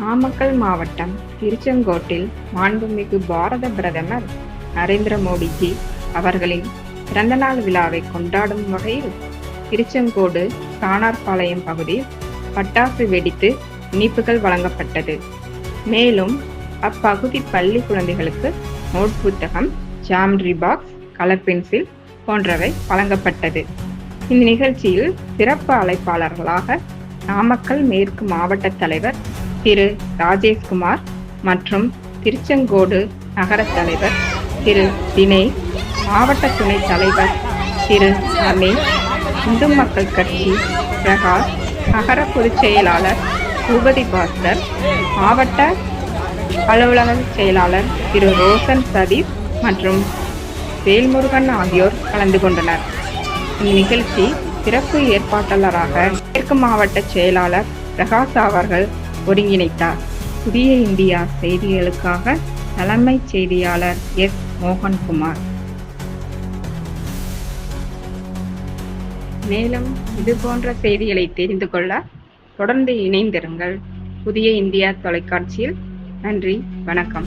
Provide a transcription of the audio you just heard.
நாமக்கல் மாவட்டம் திருச்செங்கோட்டில் மாண்புமிகு பாரத பிரதமர் நரேந்திர மோடிஜி அவர்களின் பிறந்தநாள் விழாவை கொண்டாடும் வகையில் திருச்செங்கோடு சாணார்பாளையம் பகுதியில் பட்டாசு வெடித்து இனிப்புகள் வழங்கப்பட்டது. மேலும் அப்பகுதி பள்ளி குழந்தைகளுக்கு நோட் புத்தகம் ஜாமெட்ரி பாக்ஸ் கலர் பென்சில் போன்றவை வழங்கப்பட்டது. இந்த நிகழ்ச்சியில் சிறப்பு அழைப்பாளர்களாக நாமக்கல் மேற்கு மாவட்ட தலைவர் திரு ராஜேஷ்குமார் மற்றும் திருச்செங்கோடு நகர தலைவர் திரு தினேஷ் மாவட்ட துணைத் தலைவர் திரு ரமேஷ் இந்து மக்கள் கட்சி பிரகாஷ் நகர பொதுச் செயலாளர் பூபதி பாஸ்கர் மாவட்ட அலுவலக செயலாளர் திரு ரோஷன் சதீஷ் மற்றும் வேல்முருகன் ஆகியோர் கலந்து கொண்டனர். இந்நிகழ்ச்சி சிறப்பு ஏற்பாட்டாளராக மேற்கு மாவட்ட செயலாளர் பிரகாஷ் அவர்கள் ஒருங்கிணைத்தார். புதிய இந்தியா செய்திகளுக்காக தலைமைச் செய்தியாளர் எஸ். மோகன்குமார். மேலும் இது போன்ற செய்திகளை தெரிந்து கொள்ள தொடர்ந்து இணைந்திருங்கள். புதிய இந்தியா தொலைக்காட்சியில். நன்றி வணக்கம்.